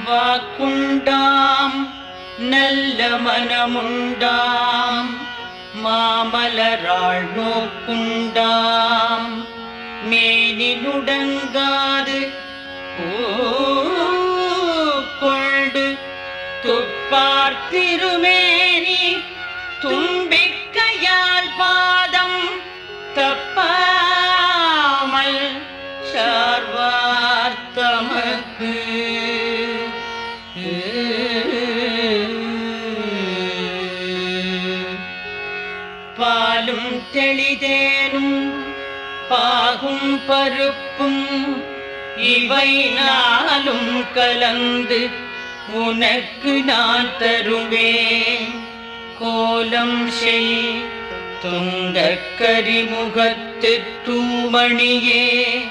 வாக்குண்டாம் நல்ல மனமுண்டாம் மாமலராள் நோக்குண்டாம் மேனி நுடங்காது கொண்டு துப்பார்த்திருமேனி தும்பிக்கையால் பாதம் தப்பாமல் சார்வார்த்தமக்கு பாலும் தெளிதேனும் பாகும் பருப்பும் இவை நாளும் கலந்து உனக்கு நான் தருவேன் கோலம் செய் துங்கக்கரிமுகத்து தூமணியே.